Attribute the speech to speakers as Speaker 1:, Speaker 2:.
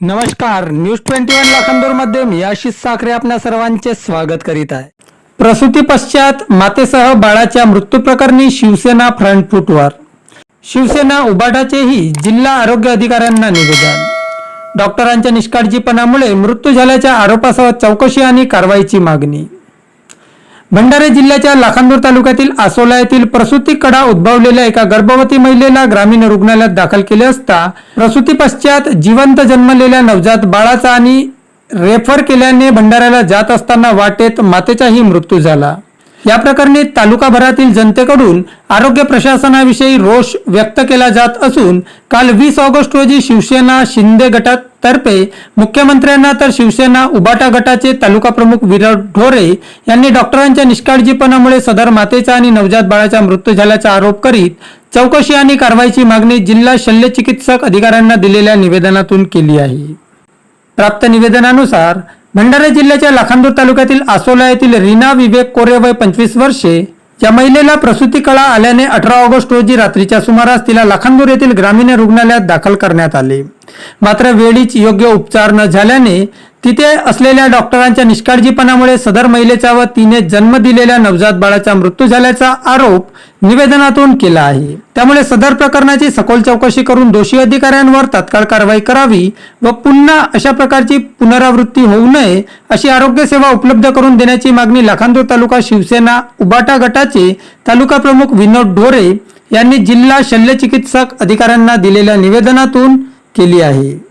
Speaker 1: नमस्कार news twenty one लाखांदूरमध्ये मी आशिष साखरे आपल्या सर्वांचे स्वागत करीत आहे. प्रसूती पश्चात मातेसह बाळाच्या मृत्यू प्रकरणी शिवसेना फ्रंट फुटवर शिवसेना उबाटाचेही जिल्हा आरोग्य अधिकाऱ्यांना निवेदन. डॉक्टरांच्या निष्काळजीपणामुळे मृत्यू झाल्याच्या आरोपासह चौकशी आणि कारवाईची मागणी. भंडारा जिल्ह्याच्या लाखांदूर तालुक्यातील आसोला येथील प्रसूती कडा उद्भवलेल्या एका गर्भवती महिलेला ग्रामीण रुग्णालयात दाखल केले असता प्रसूती पश्चात जिवंत जन्मलेल्या नवजात बाळाचा आणि रेफर केल्याने भंडाऱ्याला जात असताना वाटेत मातेचाही मृत्यू झाला. या प्रकरणी तालुकाभरातील जनतेकडून आरोग्य प्रशासनाविषयी रोष व्यक्त केला जात असून काल वीस ऑगस्ट रोजी शिवसेना शिंदे गटात तर्फे मुख्यमंत्र्यांना तर शिवसेना उबाटा गटाचे तालुका प्रमुख विराट ढोरे यांनी डॉक्टरांच्या निष्काळजीपणामुळे सदर मातेचा आणि नवजात बाळाचा मृत्यू झाल्याचा आरोप करीत चौकशी आणि कारवाईची मागणी जिल्हा शल्यचिकित्सक अधिकाऱ्यांना दिलेल्या निवेदनातून केली आहे. प्राप्त निवेदनानुसार भंडारा जिल्ह्याच्या लाखांदूर तालुक्यातील आसोला येथील रीना विवेक कोरे वय पंचवीस वर्षे या महिलेला प्रसूती कळा आल्याने अठरा ऑगस्ट रोजी रात्रीच्या सुमारास तिला लाखांदूर येथील ग्रामीण रुग्णालयात दाखल करण्यात आले. मात्र वेळीच योग्य उपचार न झाल्याने तिथे असलेल्या डॉक्टरांच्या निष्काळजीपणामुळे सदर महिलेचा व तिने जन्म दिलेल्या नवजात बाळाचा मृत्यू झाल्याचा आरोप निवेदनातून केला आहे. त्यामुळे सदर प्रकरणाची सखोल चौकशी करून दोषी अधिकाऱ्यांवर तात्काळ कारवाई करावी व पुन्हा अशा प्रकारची पुनरावृत्ती होऊ नये अशी आरोग्य सेवा उपलब्ध करून देण्याची मागणी लाखांदूर तालुका शिवसेना उबाटा गटाचे तालुका प्रमुख विनोद ढोरे यांनी जिल्हा शल्यचिकित्सक अधिकाऱ्यांना दिलेल्या निवेदनातून केली आहे.